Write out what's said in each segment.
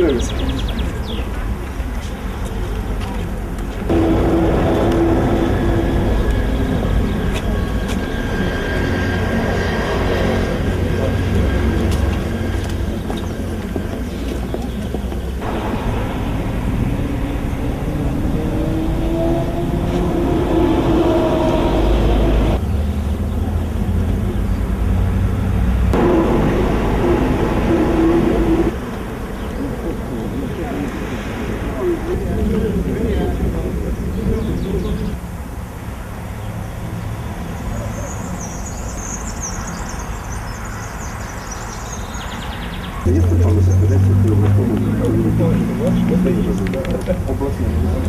görürüz.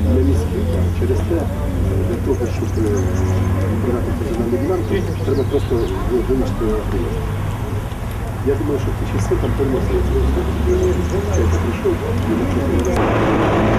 На міській. Через те, для того, щоб цю земельну ділянку, треба просто об'єкт. Я думаю, що ці часи там переносили. Так прийшов, не